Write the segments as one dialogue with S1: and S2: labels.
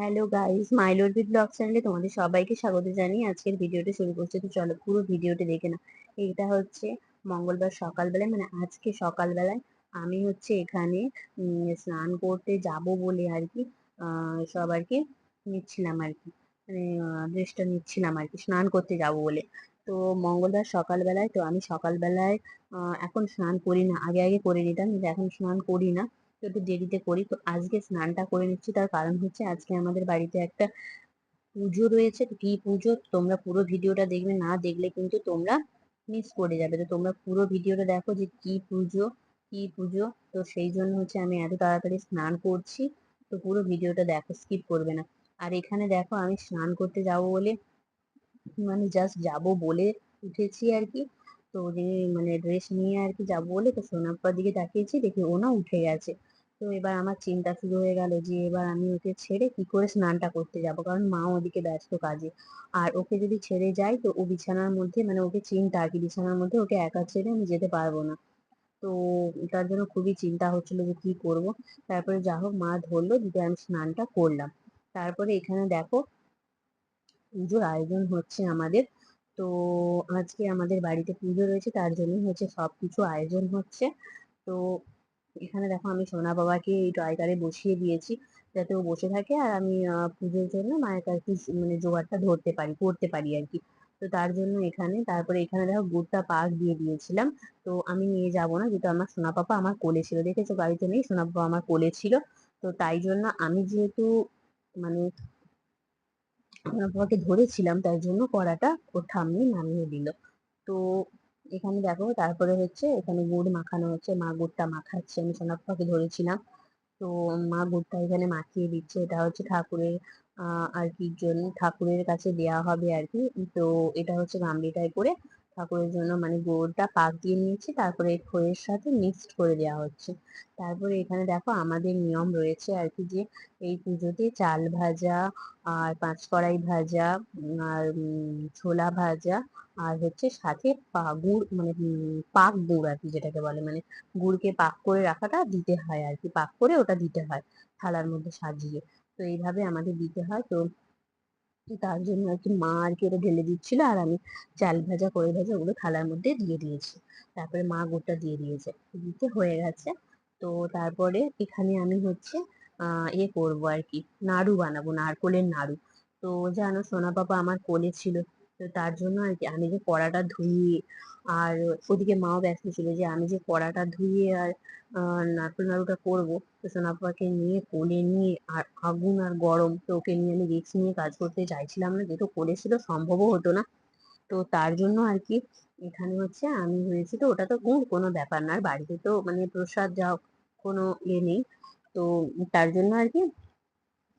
S1: Hello guys মাইলোরবি blog চ্যানেলে তোমাদের সবাইকে স্বাগত জানিয়ে আজকের ভিডিওটা শুরু করছি। তো চলো, পুরো ভিডিওটা দেখে না এইটা হচ্ছে মঙ্গলবার সকালবেলায় মানে আজকে সকালবেলায় আমি হচ্ছে এখানে স্নান করতে যাব বলে আর কি সব আর কি নিচ্ছিলাম আর কি। মানে ড্রেসটা নিচ্ছিলাম আর কি, স্নান করতে যাব বলে। তো মঙ্গলবার সকালবেলায়, তো আমি সকালবেলায় এখন স্নান করি না, আগে আগে করে নিতাম, কিন্তু এখন স্নান করি না। একটু দেরিতে করি। তো আজকে স্নানটা করে নিচ্ছি। তার কারণ হচ্ছে আজকে আমাদের বাড়িতে একটা পুজো রয়েছে। কি পুজো? তোমরা পুরো ভিডিওটা দেখবে। না দেখলে কিন্তু তোমরা মিস করে যাবে। তো তোমরা পুরো ভিডিওটা দেখো যে কি পুজো কি পুজো। তো সেই জন্য হচ্ছে আমি এত তাড়াতাড়ি স্নান করছি। তো পুরো ভিডিওটা দেখো স্কিপ করবে না। আর এখানে দেখো আমি স্নান করতে যাব বলে মানে জাস্ট যাব বলে উঠেছি আর কি। তো মানে ড্রেস নিয়ে আর কি যাব বলে তো সোনাপ্পার দিকে তাকিয়েছি। দেখি ও না উঠে গেছে। তো এবার আমার চিন্তা শুরু হয়ে গেল যে এবার আমি ওকে ছেড়ে কি করে স্নানটা করতে যাব? কারণ মা ওদিকে ব্যস্ত কাজে। আর ওকে যদি ছেড়ে যাই তো ও বিছানার মধ্যে মানে ওকে চিন্তা আর কি, বিছানার মধ্যে ওকে একা ছেড়ে আমি যেতে পারব না। তো তার জন্য খুবই চিন্তা হচ্ছিল যে কি করব? তারপরে যা হোক মা ধরলো, দিতে আমি স্নানটা করলাম। তারপরে এখানে দেখো পুজোর আয়োজন হচ্ছে আমাদের। তো আজকে আমাদের বাড়িতে পুজো রয়েছে, তার জন্য হচ্ছে সব কিছু আয়োজন হচ্ছে। তো এখানে দেখো আমি সোনা বাবাকে এই ট্রাইকারে বসিয়ে দিয়েছি, যাতে ও বসে থাকে আর আমি পুজোর জন্য মায়ের কাছে মানে জোগাড়টা ধরতে পারি, করতে পারি আর কি। তো তার জন্য এখানে, তারপরে এখানে দেখো গুড়টা পাক দিয়ে দিয়েছিলাম। তো আমি নিয়ে যাব না, যেহেতু আমার সোনা পাপা আমার কোলে ছিল, দেখেছ? গাড়িতে নেই, সোনা পাপা আমার কোলে ছিল। তো তাই জন্য আমি যেহেতু মানে সোনা পাপাকে ধরেছিলাম তাই জন্য কড়াটা ওর ঠাম্মি নামিয়ে দিল। তো এখানে দেখো, তারপরে হচ্ছে এখানে গুড় মাখানো হচ্ছে। মা গুড়টা মাখাচ্ছে, আমি সোনাপ্পাকে ধরেছিলাম। তো মা গুড়টা এখানে মাখিয়ে দিচ্ছে। এটা হচ্ছে ঠাকুরের আর কি জন্য ঠাকুরের কাছে দেওয়া হবে আর কি। তো এটা হচ্ছে গামলিটায় করে ঠাকুরের জন্য মানে গুড়টা পাক দিয়ে নিয়েছি, তারপরে খইয়ের সাথে মিক্সড করে দেওয়া হচ্ছে। তারপরে এখানে দেখো আমাদের নিয়ম রয়েছে আর কি যে এই পুজোতে চাল ভাজা আর পাঁচকড়াই ভাজা আর ছোলা ভাজা আর হচ্ছে সাথে গুড় মানে পাক গুড় আর কি যেটাকে বলে। মানে গুড়কে পাক করে রাখাটা দিতে হয় আর কি, পাক করে ওটা দিতে হয় থালার মধ্যে সাজিয়ে। তো এইভাবে আমাদের দিতে হয়। তো তার জন্য আর কি মা আর কি ওটা ঢেলে দিচ্ছিল আর আমি চাল ভাজা করে ভাজা ওগুলো থালার মধ্যে দিয়ে দিয়েছি। তারপরে মা গোটা দিয়ে দিয়েছে। দিতে হয়ে গেছে। তো তারপরে এখানে আমি হচ্ছে এ করব আর কি। নাড়ু বানাবো, নারকোলের নাড়ু। তো জানো সোনা বাবা আমার কোলে ছিল। তো তার জন্য আর কি আমি যে কড়াটা ধুয়ে আর ওদিকে মাও ব্যস্ত ছিল যে আমি যে কড়াটা ধুয়ে আর নারকেল নাড়ুটা করব, তো সোনাপাকে নিয়ে কোলে নিয়ে আর আগুন আর গরম, তো ওকে নিয়ে আমি রিক্স নিয়ে কাজ করতে চাইছিলাম না, যেহেতু কোলে ছিল, সম্ভবও হতো না। তো তার জন্য আর কি এখানে হচ্ছে আমি হয়েছি তো, ওটা তো গুড় কোনো ব্যাপার না, আর বাড়িতে তো মানে প্রসাদ যা কোনো ইয়ে নেই। তো তার জন্য আর কি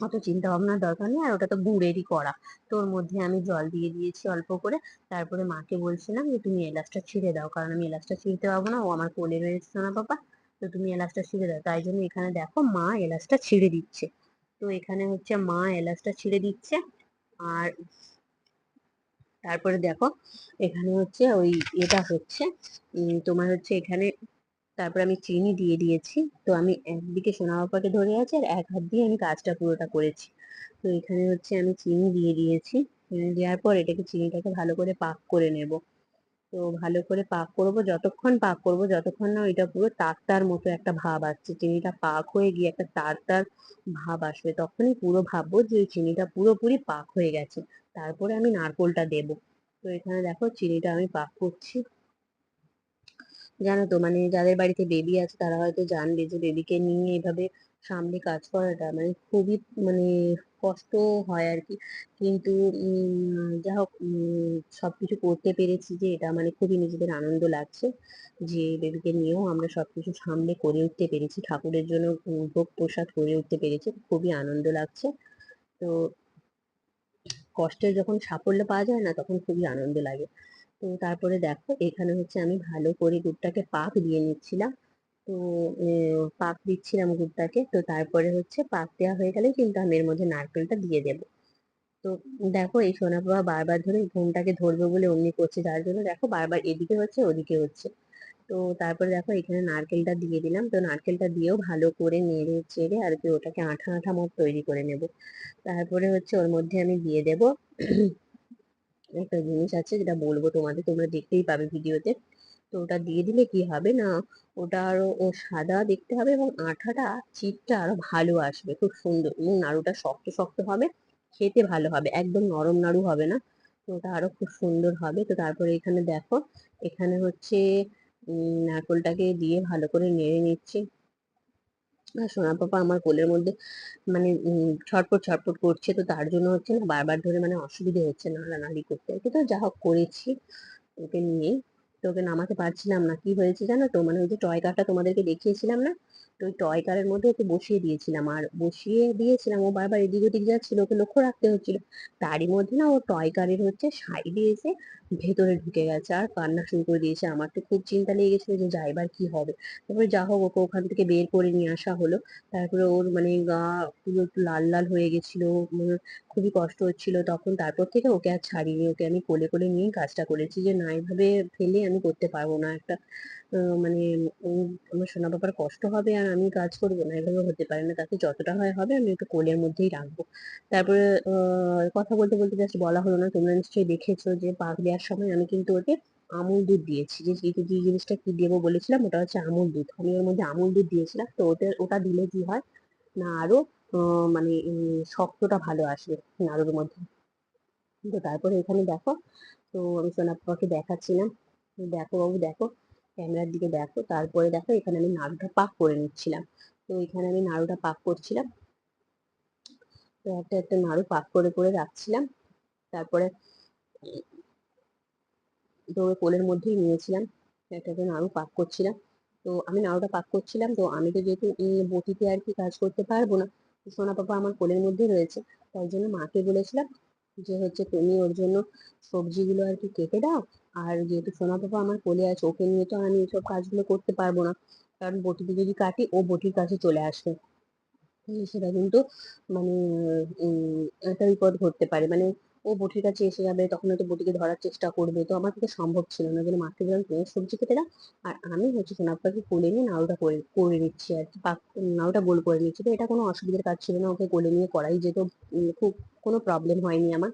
S1: অত চিন্তা ভাবনার দরকার নেই, আর ওটা তো গুড়েরই করা তো ওর মধ্যে আমি জল দিয়ে দিয়েছি অল্প করে, তারপরে মাকে বলছিলাম যে, তুমি এলাচটা ছিঁড়ে দাও, কারণ আমি এলাচটা ছিঁড়তে পারব না, ও আমার কোলে রয়েছে না বাবা তো তুমি এলাচটা ছিঁড়ে দাও। তাই জন্য এখানে দেখো মা এলাচটা ছিঁড়ে দিচ্ছে। তো এখানে হচ্ছে মা এলাচটা ছিঁড়ে দিচ্ছে, আর তারপরে দেখো, এখানে হচ্ছে ওই এটা হচ্ছে তোমার হচ্ছে এখানে তারপর আমি চিনি দিয়ে দিয়েছি। তো আমি একদিকে সোনা বাবাকে ধরে আছি আর এক হাত দিয়ে আমি কাজটা পুরোটা করেছি। তো এখানে হচ্ছে আমি চিনি দিয়ে দিয়েছি। দেওয়ার পর এটাকে চিনিটাকে ভালো করে পাক করে নেব। তো ভালো করে পাক করব, যতক্ষণ পাক করব, যতক্ষণ না ওইটা পুরো তার মতো একটা ভাব আসছে। চিনিটা পাক হয়ে গিয়ে একটা তার তার ভাব আসবে, তখনই পুরো ভাববো যে ওই চিনিটা পুরোপুরি পাক হয়ে গেছে। তারপরে আমি নারকোলটা দেব। তো এখানে দেখো চিনিটা আমি পাক করছি। জানো তো? মানে যাদের বাড়িতে বেবি আছে, তারা হয়তো জানবে যে বেবিকে নিয়ে এভাবে সামনে কাজ করাটা মানে খুবই মানে কষ্ট হয় আর কি। কিন্তু যা হোক সবকিছু করতে পেরেছি যে এটা মানে খুবই নিজেদের আনন্দ লাগছে যে বেবিকে নিয়েও আমরা সবকিছু সামনে করে উঠতে পেরেছি। ঠাকুরের জন্য ভোগ প্রসাদ করে উঠতে পেরেছি, খুবই আনন্দ লাগছে। তো কষ্টের যখন সাফল্য পাওয়া যায় না, তখন খুবই আনন্দ লাগে। তো তারপরে দেখো, এখানে হচ্ছে আমি ভালো করে গুড়টাকে পাক দিয়ে নিচ্ছিলাম। তো পাক দিচ্ছিলাম গুড়টাকে তো তারপরে হচ্ছে পাক দেওয়া হয়ে গেলে কিন্তু আমি এর মধ্যে নারকেলটা দিয়ে দেব। তো দেখো, এই সোনা বাবা বারবার ধরে ঘুমটাকে ধরবে বলে অমনি করছে, যার জন্য দেখো বারবার এদিকে হচ্ছে, ওদিকে হচ্ছে। তো তো তারপরে দেখো, এখানে নারকেলটা দিয়ে দিলাম। তো নারকেলটা দিয়েও ভালো করে নেড়ে চেড়ে আর কি ওটাকে আঠা আঠা মত তৈরি করে নেব। তারপরে হচ্ছে ওর মধ্যে আমি দিয়ে দেব একটা জিনিস আছে যেটা বলব তোমাদের, তোমরা দেখতেই পাবে ভিডিওতে। তো ওটা দিয়ে দিলে কি হবে না, ওটা আরও সাদা দেখতে হবে এবং আঠাটা চিটটা আরও ভালো আসবে, খুব সুন্দর। এবং নাড়ুটা শক্ত শক্ত হবে, খেতে ভালো হবে, একদম নরম নাড়ু হবে না। তো ওটা আরও খুব সুন্দর হবে। তো তারপরে এখানে দেখো, এখানে হচ্ছে নারকোলটাকে দিয়ে ভালো করে নেড়ে নিচ্ছি। সোনা পাপা আমার কোলের মধ্যে মানে ছটপট ছটপট করছে। তো তার জন্য হচ্ছে না, বারবার ধরে মানে অসুবিধে হচ্ছে নাড়ানাড়ি করতে। আর কি তো যা হোক করেছি ওকে নিয়েই তো ওকে নামাতে পারছিলাম না। কি হয়েছে জানো তো? মানে ওই যে টয় কারটা তোমাদেরকে দেখিয়েছিলাম না? তো ওই টয় কারের মধ্যে ওকে বসিয়ে দিয়েছিলাম। আর বসিয়ে দিয়েছিলাম, ও বারবার এদিক ওদিক যাচ্ছিল, ওকে লক্ষ্য রাখতে হচ্ছিল। তারই মধ্যে না ও টয় কারের হচ্ছে সাইডে এসে ভেতরে ঢুকে গেছে আর কান্না শুরু করে দিয়েছে। আমার তো খুব চিন্তা লেগে গেছিল যে যাইবার কি হবে। তারপরে যা হোক ওকে ওখান থেকে বের করে নিয়ে আসা হলো। তারপরে ওর মানে গা পুরো একটু লাল লাল হয়ে গেছিল খুবই কষ্ট হচ্ছিল তখন। তারপর থেকে ওকে আর ছাড়িনি। ওকে আমি কোলে কোলে নিয়ে কাজটা করেছি যে, না, এভাবে ফেলে আমি করতে পারব না। একটা মানে আমার সোনা বাবার কষ্ট হবে আর আমি কাজ করব না, এভাবে হতে পারে না। তাকে যতটা হয় হবে আমি একটু কোলের মধ্যেই রাখব। তারপরে কথা বলতে বলতে জাস্ট বলা হলো না। তোমরা নিশ্চয়ই দেখেছ যে, পাক দেওয়ার সময় আমি কিন্তু ওকে আমুল দুধ দিয়েছি। যে যে জিনিসটা কি দেবো বলেছিলাম, ওটা হচ্ছে আমুল দুধ। আমি ওর মধ্যে আমুল দুধ দিয়েছিলাম। তো ওটা ওটা দিলে কি হয়? না, আরও মানে শক্তটা ভালো আসবে নাড়ুর মধ্যে। তো তারপরে এখানে দেখো, তো আমি সোনাপাকে দেখাচ্ছিলাম। দেখো বাবু, দেখো, ক্যামেরার দিকে দেখো। তারপরে দেখো, এখানে আমি নাড়ুটা পাক করে নিচ্ছিলাম। তো এখানে আমি নাড়ুটা পাক করছিলাম। তো একটা একটা নাড়ু পাক করে করে রাখছিলাম। তারপরে তো কোলের মধ্যেই নিয়েছিলাম। একটা একটা নাড়ু পাক করছিলাম। তো আমি নাড়ুটা পাক করছিলাম। তো আমি তো যেহেতু বটিতে আর কি কাজ করতে পারব না সোনা পাপা আমার কোলের মধ্যে রয়েছে। তাই জন্য মাকে বলেছিলাম যে হচ্ছে তুমি ওর জন্য সবজিগুলো আর কি কেটে দাও। আর যেহেতু সোনা পাপা আমার কোলে আছে, ওকে নিয়ে তো আমি এসব কাজগুলো করতে পারব না। কারণ বটিতে যদি কাটি, ও বটির কাছে চলে আসবে সেটা কিন্তু মানে একটা বিপদ ঘটতে পারে। মানে ও বটির কাছে এসে যাবে, তখন হয়তো বটিকে ধরার চেষ্টা করবে। তো আমার পক্ষে সম্ভব ছিল না, যেন মাকে বললাম তুমি সবজি কেটে দাও আর আমি হচ্ছে সোনাপাকে কোলে নিয়ে নাড়ুটা করে করে নিচ্ছি আর কি। নাড়ুটা গোল করে নিচ্ছি তো এটা কোনো অসুবিধার কাজ ছিল না, ওকে কোলে নিয়ে করাই যেত। খুব কোনো প্রবলেম হয়নি আমার।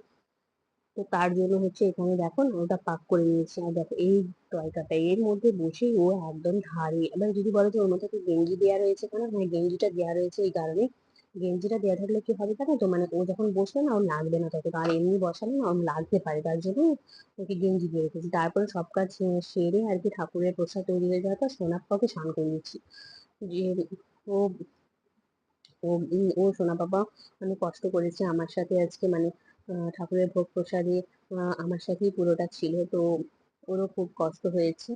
S1: তো তার জন্য হচ্ছে এখানে দেখো ওটা পাক করে নিয়েছি। আর দেখো এই তরকাটা এর মধ্যে বসেই ও একদম ধারে। এবার যদি বলো যে ওর মধ্যে গেঞ্জি দেওয়া রয়েছে কেন? হ্যাঁ গেঞ্জিটা দেওয়া রয়েছে এই কারণে। গেঞ্জিটা দেওয়া থাকলে কি হবে জানো তো? মানে ও যখন বসবে না ওর লাগবে না তত আর এমনি বসালে না ওর লাগতে পারে, তার জন্য ওকে গেঞ্জি দিয়ে রেখেছি। তারপরে সব কাজ সেরে আর কি ঠাকুরের প্রসাদ তৈরি হয়ে যাওয়ার পর সোনাপ্পাকে স্নান করে যে ও ও ও সোনা বাবা মানে কষ্ট করেছে আমার সাথে আজকে। মানে ঠাকুরের ভোগ প্রসাদে আমার সাথেই পুরোটা ছিল। তো ওরও খুব কষ্ট হয়েছে।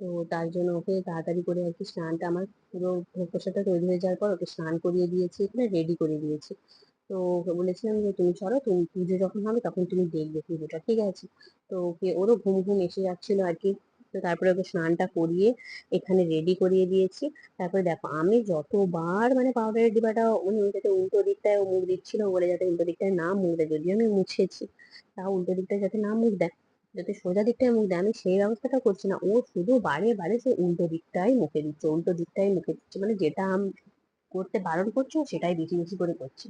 S1: তো তার জন্য ওকে তাড়াতাড়ি করে আর কি স্নানটা আমার পুরো প্রসাদটা তৈরি হয়ে যাওয়ার পর ওকে স্নান করিয়ে দিয়েছি, এখানে রেডি করে দিয়েছি। তো ওকে বলেছিলাম যে, তুমি চলো, তুমি পুজো যখন হবে তখন তুমি দেখবে পুজোটা, ঠিক আছে? তো ওকে ওরও ঘুম ঘুম এসে যাচ্ছিল আর কি। তো তারপরে ওকে স্নানটা করিয়ে এখানে রেডি করিয়ে দিয়েছি। তারপরে দেখো, আমি যতবার মানে পাউডারের ডিবাটা উনি যাতে উল্টো দিকটায় মুখ দিচ্ছিল বলে যাতে উল্টো দিকটায় না মুখ দেয়, যদিও আমি মুছেছি তা উল্টো দিকটায় যাতে না মুখ দেয় যাতে সোজা দিকটায় মুখ দেয় আমি সেই ব্যবস্থাটা করছি না। ও শুধু বারে বারে সে উল্টো দিকটাই মুখে দিচ্ছে, উল্টো দিকটাই মুখে দিচ্ছে। মানে যেটা আমি করতে বারণ করছে, সেটাই বেশি বেশি করে করছে।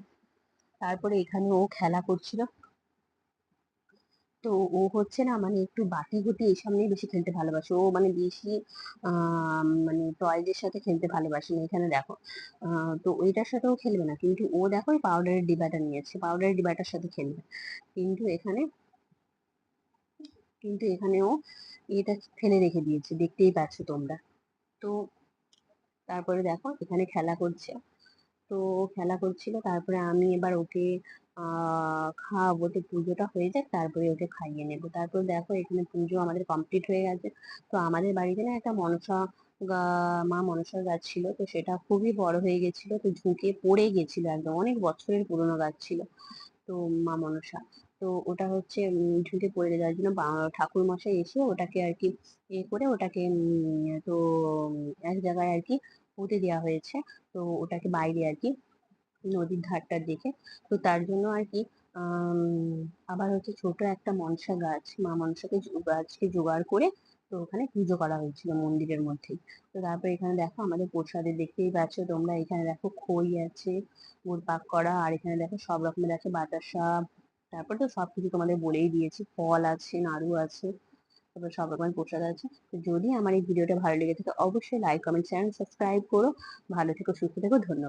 S1: তারপরে এখানে ও খেলা করছিল। তো ও হচ্ছে না মানে একটু বাটি গুটি এসব নিয়ে বেশি খেলতে ভালোবাসে। ও মানে বেশি মানে টয়েজের সাথে খেলতে ভালোবাসে না। এখানে দেখো তো ওইটার সাথেও খেলবে না। কিন্তু ও দেখো পাউডারের ডিবাটা নিয়েছে পাউডারের ডিবাটার সাথে খেলবে। কিন্তু এখানে কিন্তু এখানেও এটা ফেলে রেখে দিয়েছে, দেখতেই পাচ্ছ তোমরা। তো তারপরে দেখো, এখানে খেলা করছে। তো খেলা করছিল, তারপরে আমি এবার ওকে খাওয়াবো। তো পুজোটা হয়ে যাক, তারপরে ওকে খাইয়ে নেব। তারপর দেখো, এখানে পুজো আমাদের কমপ্লিট হয়ে গেছে। তো আমাদের বাড়িতে না একটা মনসা মা মনসার গাছ ছিল, তো সেটা খুবই বড় হয়ে গেছিল। তো ঝুঁকে পড়ে গেছিল একদম। অনেক বছরের পুরোনো গাছ ছিল, তো মা মনসা। তো ওটা হচ্ছে ঝুঁকে পড়ে যাওয়ার জন্য ঠাকুর মশাই এসে ওটাকে আর কি এ করে ওটাকে তো এক জায়গায় আর কি পুঁতে দেওয়া হয়েছে। তো ওটাকে বাইরে আর কি নদীর ধারটার দিকে তো তার জন্য আর কি আবার হচ্ছে ছোট একটা মনসা গাছ, মা মনসাকে গাছকে জোগাড় করে তো ওখানে পুজো করা হয়েছিল মন্দিরের মধ্যেই তো তারপর এখানে দেখো আমাদের প্রসাদে দেখতেই পাচ্ছ তোমরা, এখানে দেখো খই আছে গুড় পাক করা, আর এখানে দেখো সব রকমের আছে, বাতাসা তারপর তো সব কিছু তোমাদের বলেই দিয়েছি। ফল আছে, নাড়ু আছে, তারপর সব রকমের প্রসাদ আছে। যদি আমার এই ভিডিওটা ভালো লেগে থাকে, অবশ্যই লাইক কমেন্ট চ্যানেল সাবস্ক্রাইব করো। ভালো থেকো, সুস্থ থেকো, ধন্যবাদ।